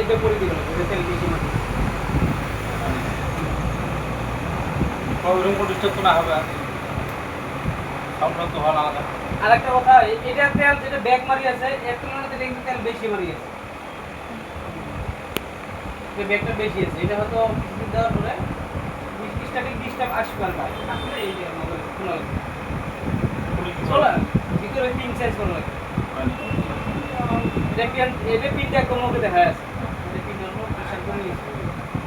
এইটা করে দিবেন এটা তেল বেশি মাপ ওইরকম কোনো ডিস্টার্ব তো না হবে আর তো হওয়া আলাদা। আর একটা কথা এটা যেটা ব্যাগ আছে, এর বেশি আছে? আছে, এটা হয়তো এটা দেখা যাচ্ছে।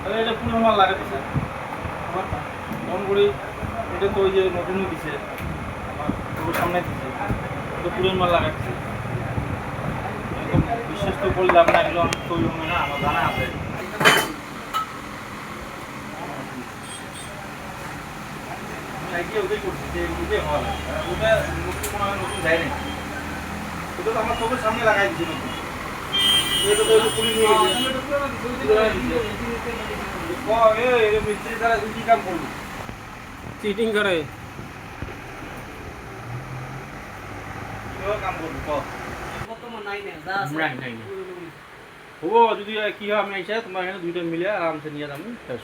এটা এটা এটা তো ওই যে নতুন দিছে। আমার সামনে দিছে। পুরো মাল লাগাচ্ছে। একদম বিশ্বাস তো করলাম না, এগুলো আমি তৈরি হবে না, আমার জানা আছে। এটা তো ওই যে পুলিশ নিয়ে গেছে ক এ এ মিস্ত্রি দ্বারা তুই কি কাম করবি চিটিং করে কীভাবে কাম করবি ক? নাই নাই। হব যদি কি হয় আমি আইসা তোমার এখানে দুইটা মিলে আরামসে নিয়ে যাব। শেষ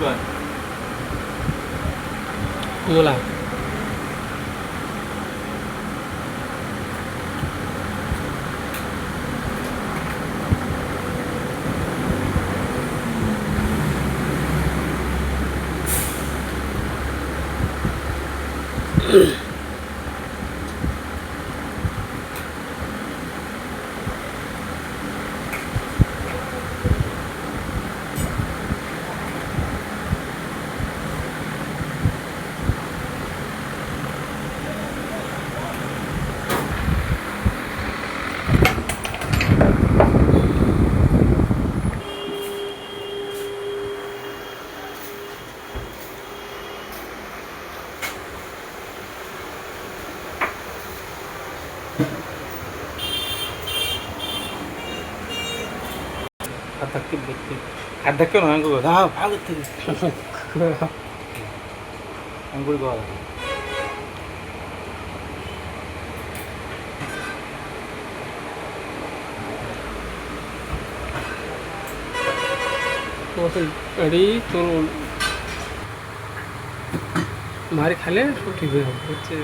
rồi Ưa là Mm-hmm. ধাক্কে দেখতে হাত ধাক্কে নয় গো দাও ভালো থেকে অঙ্কুরি করা থাকে তো এডি তোর মারি খালে সব ঠিক হয়ে যাবে হচ্ছে